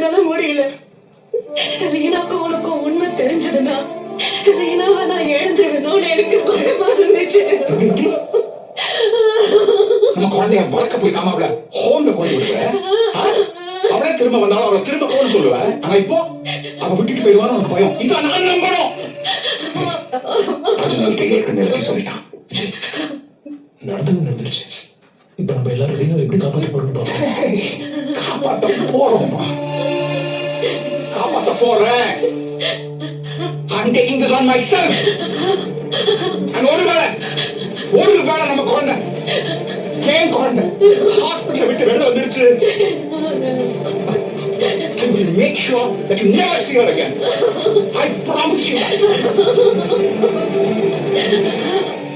என்னால முடியல. ரீனாக்கும் உனக்கும் உண்மை தெரிஞ்சதுன்னா ரீனாவை நான் எழுந்துருவேணும்னு எனக்கு பயமா இருந்துச்சு. நம்ம குழந்தைய வளர்க்க போய் காமாப்ல ஹோம்ல கொண்டு விடுவேன். அவளே திரும்ப வந்தாலும் அவளை திரும்ப போன்னு சொல்லுவேன். ஆனா இப்போ அவ விட்டுட்டு போயிடுவான்னு அவனுக்கு பயம். இது நான் நம்பணும். ராஜனாகிட்ட ஏற்கனவே எழுதி சொல்லிட்டான். நடந்தது நடந்துருச்சு. இப்ப நம்ம எல்லாரும் எப்படி காப்பாற்ற போறோம் காப்பாற்ற போறோம்ப்பா. காப்பாத்த போறேன் I'm taking this on myself. And ஒருவேளை ஒருவேளை நம்ம குழந்தை ஏன் குழந்தை ஹாஸ்பிட்டலை விட்டு வெளில வந்துடுச்சு I will make sure that you never see her again. I promise you.